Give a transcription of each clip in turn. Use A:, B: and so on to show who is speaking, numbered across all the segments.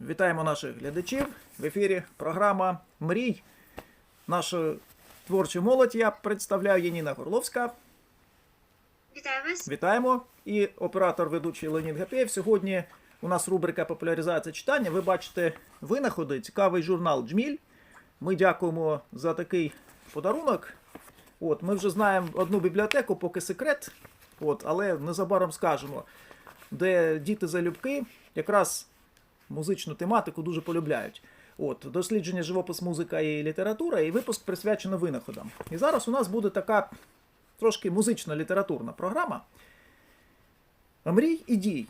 A: Вітаємо наших глядачів. В ефірі програма Мрій. Нашу творчу молодь я представляю Яніна Горловська.
B: Вітаю вас.
A: Вітаємо. І оператор ведучий Леонід Гапєєв. Сьогодні у нас рубрика популяризація читання. Ви бачите винаходи, цікавий журнал Джміль. Ми дякуємо за такий подарунок. От, ми вже знаємо одну бібліотеку, поки секрет. От, але незабаром скажемо, де діти залюбки якраз музичну тематику дуже полюбляють. От, дослідження живопис, музика і література, і випуск присвячено винаходам. І зараз у нас буде така трошки музично літературна програма. Мрій і дій.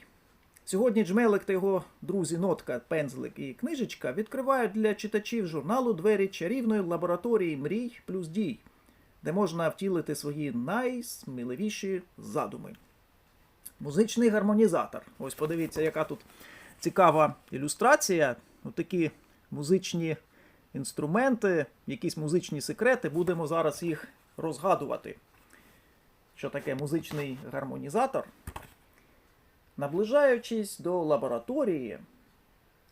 A: Сьогодні Джмелик та його друзі Нотка, Пензлик і Книжечка відкривають для читачів журналу двері чарівної лабораторії мрій плюс дій, де можна втілити свої найсміливіші задуми. Музичний гармонізатор. Ось подивіться, яка тут цікава ілюстрація. Такі музичні інструменти, якісь музичні секрети. Будемо зараз їх розгадувати. Що таке музичний гармонізатор? Наближаючись до лабораторії,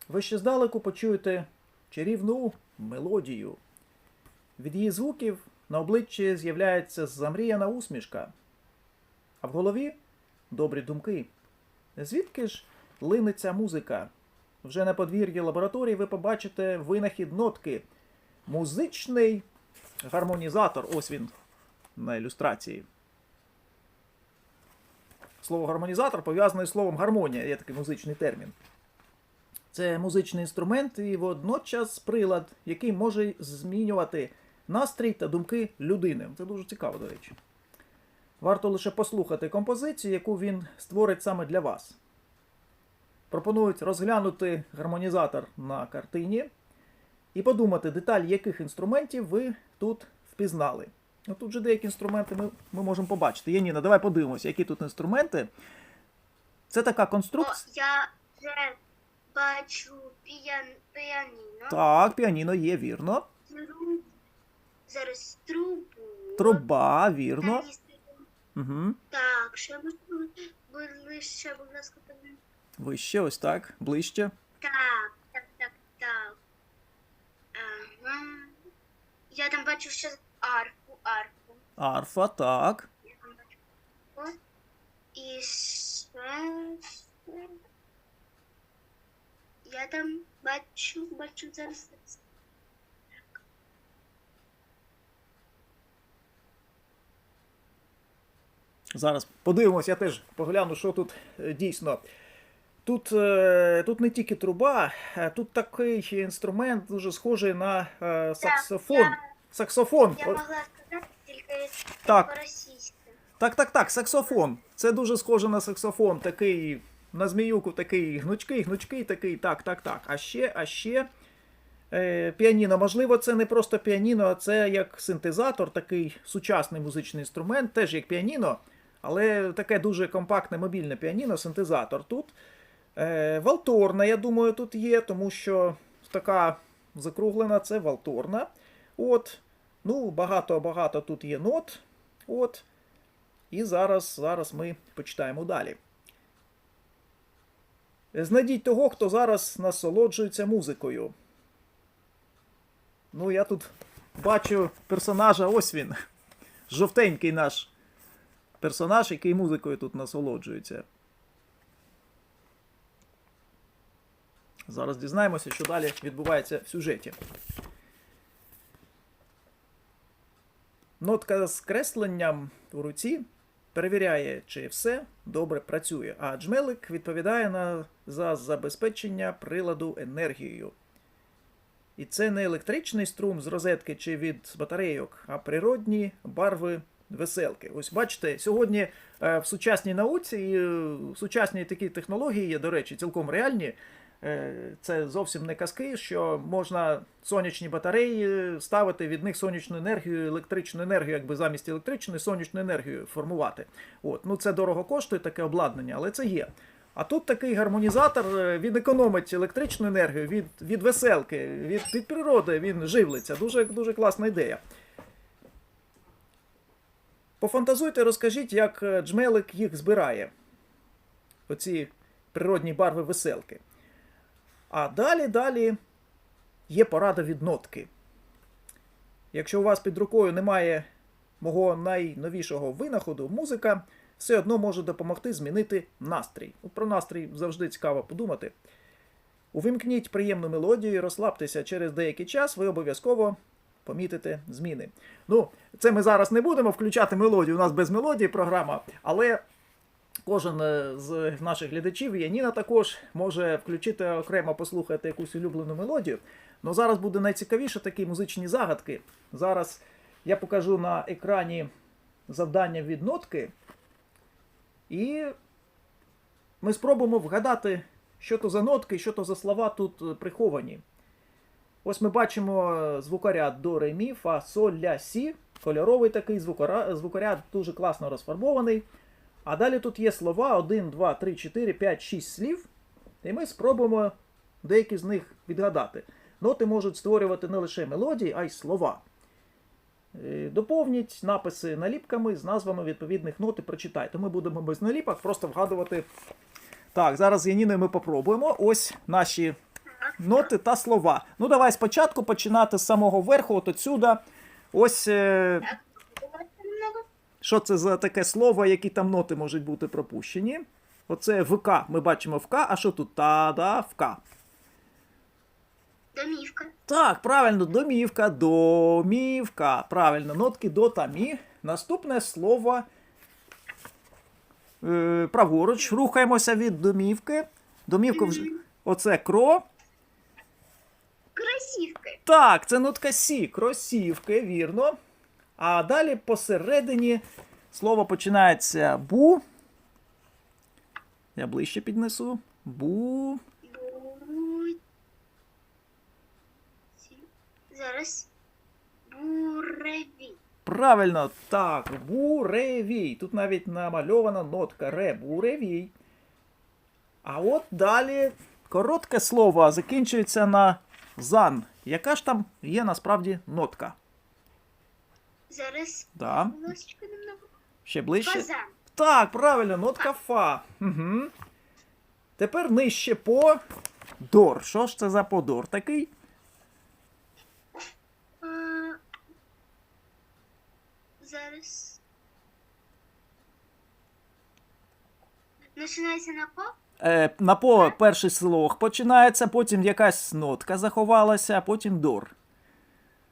A: ви ще здалеку почуєте чарівну мелодію. Від її звуків на обличчі з'являється замріяна усмішка, а в голові добрі думки. Звідки ж линеться музика? Вже на подвір'ї лабораторії ви побачите винахід нотки. Музичний гармонізатор. Ось він на ілюстрації. Слово гармонізатор пов'язане з словом гармонія, є такий музичний термін. Це музичний інструмент і водночас прилад, який може змінювати настрій та думки людини. Це дуже цікаво, до речі. Варто лише послухати композицію, яку він створить саме для вас. Пропонують розглянути гармонізатор на картині і подумати, деталь яких інструментів ви тут впізнали. Ну, тут же деякі інструменти ми, ми можемо побачити. Яніна, давай подивимося, які тут інструменти. Це така
B: О,
A: конструкція.
B: я вже бачу піаніно.
A: Так, піаніно є, вірно.
B: Труб. Зараз трубу.
A: Труба, вірно. Угу.
B: Так, що ми ще, будь ласка?
A: Вище, ось так, ближче.
B: Так, так, так, так. Ага. Я там бачу ще арку, арку.
A: Арфа, так.
B: Я там бачу. От. І ще... ще. Я там бачу, бачу зараз.
A: Зараз подивимось, я теж погляну, що тут е, дійсно. Тут, е, тут не тільки труба, е, тут такий інструмент дуже схожий на е, саксофон. Саксофон.
B: Я могла сказати тільки
A: Так.
B: по-російськи.
A: Так, так, так, саксофон. Це дуже схоже на саксофон, такий на зміюку, такий гнучкий, гнучкий, такий, так, так, так. А ще, а ще е, піаніно. Можливо, це не просто піаніно, а це як синтезатор, такий сучасний музичний інструмент, теж як піаніно, але таке дуже компактне мобільне піаніно, синтезатор. Тут е, валторна, я думаю, тут є, тому що така закруглена це валторна. От. Ну, багато-багато тут є нот. От. І зараз, зараз ми почитаємо далі. Знайдіть того, хто зараз насолоджується музикою. Ну, я тут бачу персонажа, ось він. Жовтенький наш персонаж, який музикою тут насолоджується. Зараз дізнаємося, що далі відбувається в сюжеті. Нотка з кресленням у руці перевіряє, чи все добре працює, а джмелик відповідає на, за забезпечення приладу енергією. І це не електричний струм з розетки чи від батарейок, а природні барви веселки. Ось бачите, сьогодні е, в сучасній науці і е, в сучасній такі технології є, до речі, цілком реальні. Е, Це зовсім не казки, що можна сонячні батареї ставити від них сонячну енергію, електричну енергію, якби замість електричної сонячну енергію формувати. От. Ну це дорого коштує таке обладнання, але це є. А тут такий гармонізатор, е, він економить електричну енергію від, від веселки, від, від природи він живлиться. Дуже, дуже класна ідея. Пофантазуйте, розкажіть, як е, джмелик їх збирає. Оці природні барви веселки. А далі, далі є порада від нотки. Якщо у вас під рукою немає мого найновішого винаходу, музика все одно може допомогти змінити настрій. Про настрій завжди цікаво подумати. Увімкніть приємну мелодію і розслабтеся через деякий час, ви обов'язково помітите зміни. Ну, це ми зараз не будемо включати мелодію, у нас без мелодії програма, але кожен е, з наших глядачів, і Яніна також може включити окремо послухати якусь улюблену мелодію. Ну зараз буде найцікавіше такі музичні загадки. Зараз я покажу на екрані завдання від нотки, і ми спробуємо вгадати, що то за нотки, що то за слова тут е, приховані. Ось ми бачимо е, звукоряд до ре, мі, фа, соль, ля, сі. Кольоровий такий звукоряд дуже класно розфарбований. А далі тут є слова 1, 2, 3, 4, 5, 6 слів. І ми спробуємо деякі з них відгадати. Ноти можуть створювати не лише мелодії, а й слова. Е, Доповніть написи наліпками з назвами відповідних нот і прочитайте. Ми будемо без наліпок просто вгадувати. Так, зараз з Яніною ми попробуємо. Ось наші ноти та слова. Ну, давай спочатку починати з самого верху, от отсюда. Ось е. Що це за таке слово, які там ноти можуть бути пропущені. Оце ВК. Ми бачимо ВК, а що тут? Та-да, ВК.
B: Домівка.
A: Так, правильно, домівка, домівка. Правильно, нотки до та мі. Наступне слово. Е, праворуч. Рухаємося від домівки. Домівка вже. Оце кро.
B: Красівки.
A: Так, це нотка Сі, кросівки, вірно. А далі посередині слово починається бу. Я ближче піднесу. Бу.
B: Зараз. Буреві.
A: Правильно, так, буревій. Тут навіть намальована нотка ре, буревій. А от далі коротке слово закінчується на зан. Яка ж там є насправді нотка?
B: Зараз.
A: Да. Ще ближче.
B: Фазан.
A: Так, правильно, нотка фа. Угу. Тепер нижче по дор. Що ж це за подор такий?
B: Зараз. Починається на по.
A: Е, на по перший слог починається, потім якась нотка заховалася, а потім дор.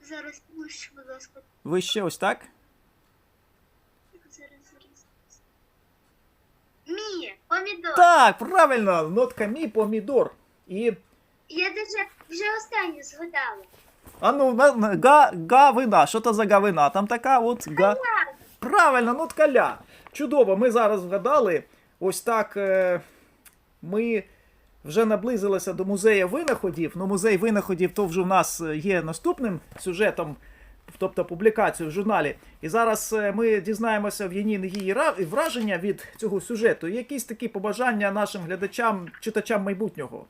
B: Зараз, ближче, будь ласка.
A: Вище ось так?
B: Зараз, зараз. Мі, помідор.
A: Так, правильно, нотка мі помідор. І.
B: Я даже вже останню згадала.
A: А ну, на, на- га, гавина. Що то за гавина? Там така от га. Правильно, нотка ля. Чудово, ми зараз вгадали. Ось так е, ми вже наблизилися до музею винаходів. Ну, музей винаходів то вже в нас е, є наступним сюжетом, тобто публікацією в журналі. І зараз е, ми дізнаємося в Яніни її ра- враження від цього сюжету. І якісь такі побажання нашим глядачам, читачам майбутнього.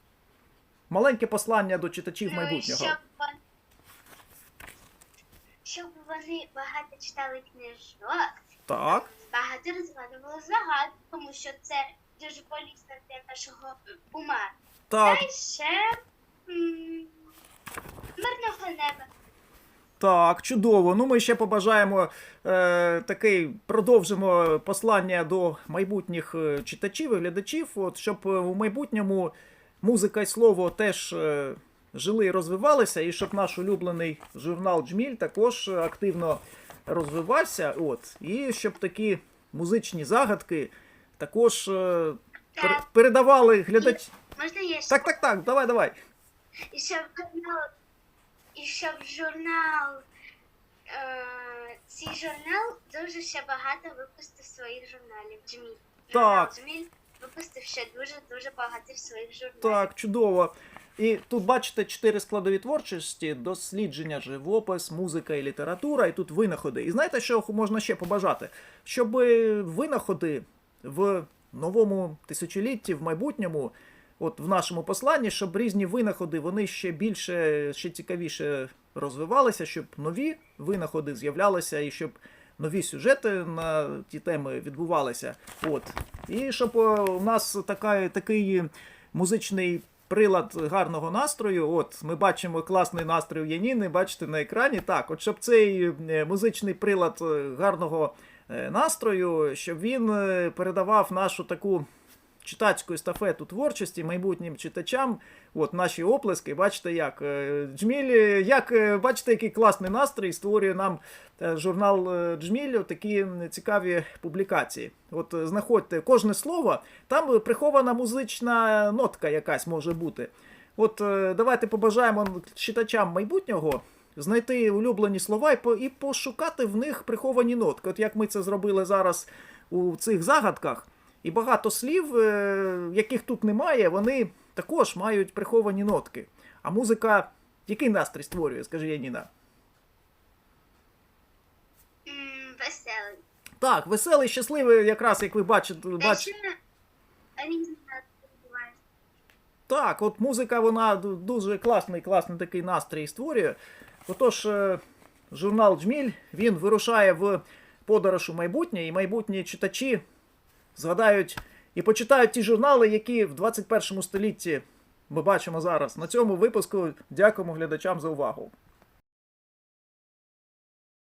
A: Маленьке послання до читачів
B: Ну,
A: майбутнього.
B: Щоб, щоб вони багато читали книжок,
A: Так.
B: багато розгадували загад, тому що це дуже полізно для нашого ума.
A: Так,
B: Та й ще м, мирного неба.
A: Так, чудово. Ну, ми ще побажаємо е, такий, продовжимо послання до майбутніх е, читачів і глядачів, от, щоб е, у майбутньому музика і слово теж е, жили і розвивалися, і щоб наш улюблений журнал Джміль також е, активно розвивався. От, і щоб такі музичні загадки також е, пер- передавали глядач.
B: Можна я ще?
A: Так, так, так, давай, давай.
B: І щоб журнал, і щоб журнал, е, цей журнал дуже ще багато випустив своїх журналів. Джміль. Журнал
A: Так.
B: Джміль випустив ще дуже-дуже багато своїх журналів.
A: Так, чудово. І тут бачите чотири складові творчості: дослідження, живопис, музика і література, і тут винаходи. І знаєте, що можна ще побажати? Щоб винаходи в новому тисячолітті, в майбутньому, от в нашому посланні, щоб різні винаходи вони ще більше, ще цікавіше розвивалися, щоб нові винаходи з'являлися, і щоб нові сюжети на ті теми відбувалися. От. І щоб е, у нас така, такий музичний прилад гарного настрою. От ми бачимо класний настрій у Яніни, бачите на екрані. Так, от щоб цей е, музичний прилад е, гарного настрою, щоб він е, передавав нашу таку читацьку естафету творчості майбутнім читачам. От наші оплески, бачите, як е, Джміль, е, як е, бачите, який класний настрій створює нам е, журнал е, Джміль такі цікаві публікації. От е, знаходьте кожне слово, там е, прихована музична нотка якась може бути. От е, давайте побажаємо читачам майбутнього знайти улюблені слова і, по, і пошукати в них приховані нотки. От як ми це зробили зараз у цих загадках. І багато слів, е, яких тут немає, вони також мають приховані нотки. А музика який настрій створює, скажи Яніна?
B: Веселий.
A: Так, веселий, щасливий, якраз як ви бачите, бач...
B: ще.
A: Так, от музика, вона дуже класний, класний такий настрій створює. Отож, е, журнал Джміль він вирушає в подорож у майбутнє, і майбутні читачі згадають і почитають ті журнали, які в 21 столітті ми бачимо зараз. На цьому випуску дякуємо глядачам за увагу.